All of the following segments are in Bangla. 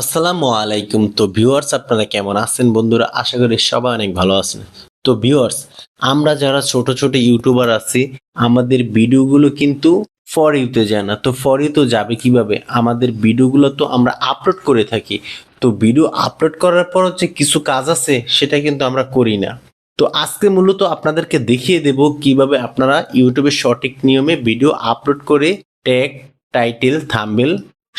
আসসালামু আলাইকুম। তো ভিউয়ার্স, আপনারা কেমন আছেন? বন্ধুরা, আশা করি সবাই অনেক ভালো আছেন। তো ভিউয়ার্স, আমরা যারা ছোট ছোট ইউটিউবার আছি, আমাদের ভিডিওগুলো কিন্তু ফর ইউতে যায় না। তো ফর ইউ তো যাবে কীভাবে? আমাদের ভিডিওগুলো তো আমরা আপলোড করে থাকি। তো ভিডিও আপলোড করার পর হচ্ছে কিছু কাজ আছে, সেটা কিন্তু আমরা করি না। তো আজকে মূলত আপনাদেরকে দেখিয়ে দেব কীভাবে আপনারা ইউটিউবে সঠিক নিয়মে ভিডিও আপলোড করে ট্যাগ টাইটেল থাম্বেল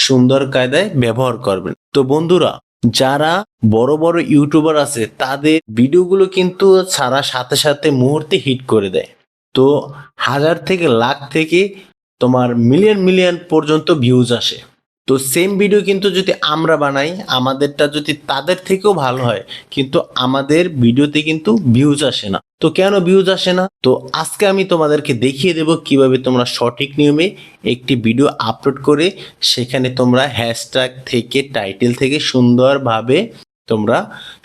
সুন্দর কায়দায় ব্যবহার করবেন। তো বন্ধুরা, যারা বড় বড় ইউটিউবার আছে, তাদের ভিডিওগুলো কিন্তু ছাড়া সাথে সাথে মুহূর্তে হিট করে দেয়। তো হাজার থেকে লাখ থেকে তোমার মিলিয়ন মিলিয়ন পর্যন্ত ভিউজ আসে। তো সেম ভিডিও কিন্তু যদি আমরা বানাই, আমাদেরটা যদি তাদের থেকেও ভালো হয়, কিন্তু আমাদের ভিডিওতে কিন্তু ভিউজ আসে না। তো কেন ভিউজ আসে না? তো আজকে আমি তোমাদেরকে দেখিয়ে দেব কীভাবে তোমরা সঠিক নিয়মে একটি ভিডিও আপলোড করে সেখানে তোমরা হ্যাশট্যাগ থেকে টাইটেল থেকে সুন্দরভাবে তোমরা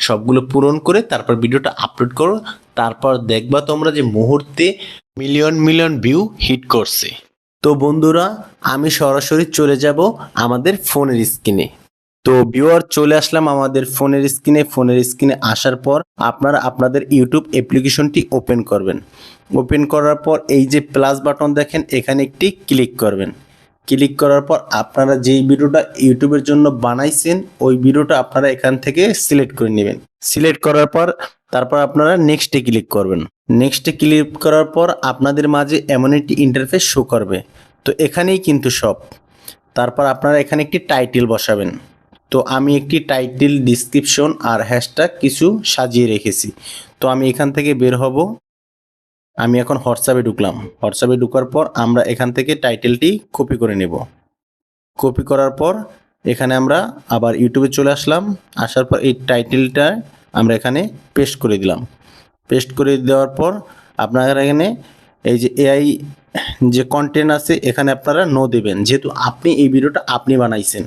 সবগুলো পূরণ করে তারপর ভিডিওটা আপলোড করো, তারপর দেখবা তোমরা যে মুহূর্তে মিলিয়ন মিলিয়ন ভিউ হিট করছে। তো বন্ধুরা, আমি সরাসরি চলে যাব আমাদের ফোনের স্ক্রিনে। তো ভিউয়ার চলে আসলাম আমাদের ফোনের স্ক্রিনে। ফোনের স্ক্রিনে আসার পর আপনারা আপনাদের ইউটিউব অ্যাপ্লিকেশনটি ওপেন করবেন। ওপেন করার পর এই যে প্লাস বাটন দেখেন, এখানে একটি ক্লিক করবেন। ক্লিক করার পর আপনারা যেই ভিডিওটা ইউটিউবের জন্য বানাইছেন, ওই ভিডিওটা আপনারা এখান থেকে সিলেক্ট করে নেবেন। সিলেক্ট করার পর তারপর আপনারা নেক্সটে ক্লিক করবেন। নেক্সটে ক্লিক করার পর আপনাদের মাঝে এমন একটি ইন্টারফেস শো করবে। তো এখানেই কিন্তু সব। তারপর আপনারা এখানে একটি টাইটেল বসাবেন। তো আমি একটি টাইটেল ডিসক্রিপশন আর হ্যাশট্যাগ কিছু সাজিয়ে রেখেছি। তো আমি এখান থেকে বের হব। আমি এখন হোয়াটসঅ্যাপে ঢুকলাম। হোয়াটসঅ্যাপে ঢুকার পর আমরা এখান থেকে টাইটেলটি কপি করে নেব। কপি করার পর এখানে আমরা আবার ইউটিউবে চলে আসলাম। আসার পর এই টাইটেলটা আমরা এখানে পেস্ট করে দিলাম। পেস্ট করে দেওয়ার পর আপনারা এখানে এই যে এআই যে কন্টেন্ট আছে, এখানে আপনারা নো দেবেন। যেহেতু আপনি এই ভিডিওটা আপনি বানাইছেন,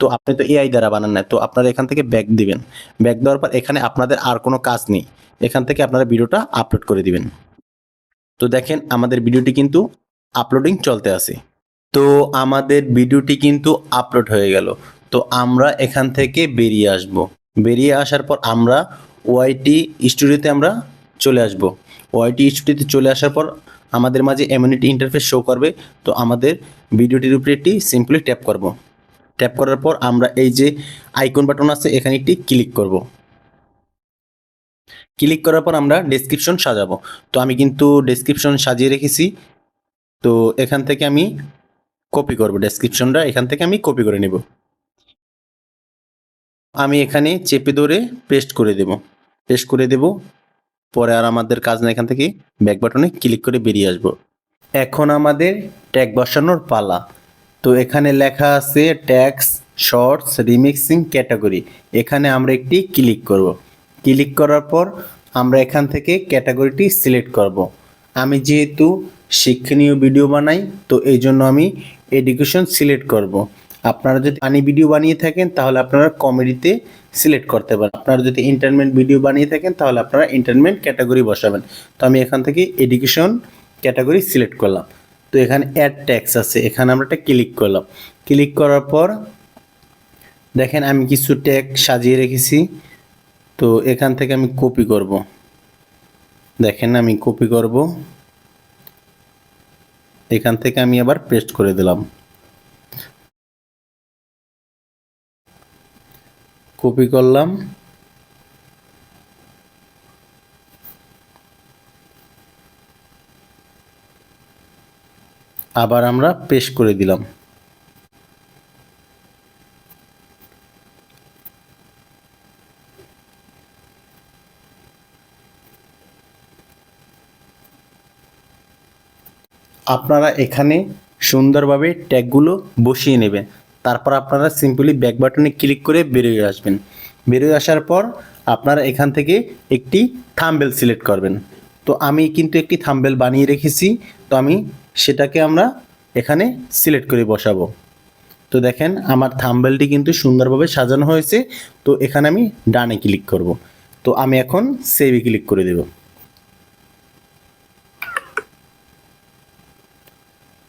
তো আপনি তো এআই দ্বারা বানান না, তো আপনারা এখান থেকে ব্যাক দিবেন। ব্যাক দেওয়ার পর এখানে আপনাদের আর কোনো কাজ নেই। এখান থেকে আপনারা ভিডিওটা আপলোড করে দিবেন। তো দেখেন, আমাদের ভিডিওটি কিন্তু আপলোডিং চলতে আছে। তো আমাদের ভিডিওটি কিন্তু আপলোড হয়ে গেল। তো আমরা এখান থেকে বেরিয়ে আসব। বেরিয়ে আসার পর আমরা ওয়াইটি স্টুডিওতে আমরা চলে আসব। ওয়াইটি স্টুডিওতে চলে আসার পর আমাদের মাঝে এমনিটি ইন্টারফেস শো করবে। তো আমাদের ভিডিওটির উপরে একটি সিম্পলি ট্যাপ করব। ট্যাপ করার পর আমরা এই যে আইকন বাটন আছে, এখানে একটি ক্লিক করব। ক্লিক করার পর আমরা ডেসক্রিপশন সাজাবো। তো আমি কিন্তু ডেসক্রিপশন সাজিয়ে রেখেছি। তো এখান থেকে আমি কপি করব। ডেসক্রিপশনটা এখান থেকে আমি কপি করে নেব। আমি এখানে চেপে ধরে পেস্ট করে দেব। পেস্ট করে দেব। পরে আর আমাদের কাজ না এখান থেকে। ব্যাক বাটনে ক্লিক করে বেরিয়ে আসব। এখন আমাদের ট্যাগ বসানোর পালা। তো এখানে লেখা আছে ট্যাক্স শর্টস রিমিক্সিং ক্যাটাগরি এখানে আমরা একটি ক্লিক করব। ক্লিক করার পর আমরা এখান থেকে ক্যাটাগরিটি সিলেক্ট করব। আমি যেহেতু শিক্ষণীয় ভিডিও বানাই, তো এই জন্য আমি এডুকেশন সিলেক্ট করব। আপনারা যদি আনি ভিডিও বানিয়ে থাকেন, তাহলে আপনারা কমেডিতে সিলেক্ট করতে পারেন। আপনারা যদি এন্টারটেনমেন্ট ভিডিও বানিয়ে থাকেন, তাহলে আপনারা এন্টারটেনমেন্ট ক্যাটাগরি বসাবেন। তো আমি এখান থেকে এডুকেশন ক্যাটাগরি সিলেক্ট করলাম। তো এখানে অ্যাড ট্যাক্স আছে, এখানে আমরা একটা ক্লিক করলাম। ক্লিক করার পর দেখেন আমি কিছু ট্যাগ সাজিয়ে রেখেছি। তো এখান থেকে আমি কপি করব। দেখেন আমি কপি করব। এখান থেকে আমি আবার পেস্ট করে দিলাম। কপি করলাম। আবার আমরা পেস্ট করে দিলাম। আপনারা এখানে সুন্দরভাবে ট্যাগগুলো বসিয়ে নেবেন। তারপর আপনারা সিম্পলি ব্যাক বাটনে ক্লিক করে বেরিয়ে আসবেন। বেরিয়ে আসার পর আপনারা এখান থেকে একটি থাম্বেল সিলেক্ট করবেন। তো আমি কিন্তু একটি থাম্বেল বানিয়ে রেখেছি। তো আমি সেটাকে আমরা এখানে সিলেক্ট করে বসাবো। তো দেখেন আমার থাম্বেলটি কিন্তু সুন্দরভাবে সাজানো হয়েছে। তো এখানে আমি ডানে ক্লিক করব। তো আমি এখন সেভে ক্লিক করে দেব।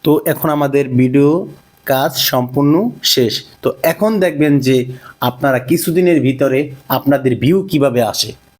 তো এখন আমাদের ভিডিও কাজ সম্পূর্ণ শেষ। তো এখন দেখবেন যে আপনারা কিছুদিনের ভিতরে আপনাদের ভিউ কীভাবে আসে।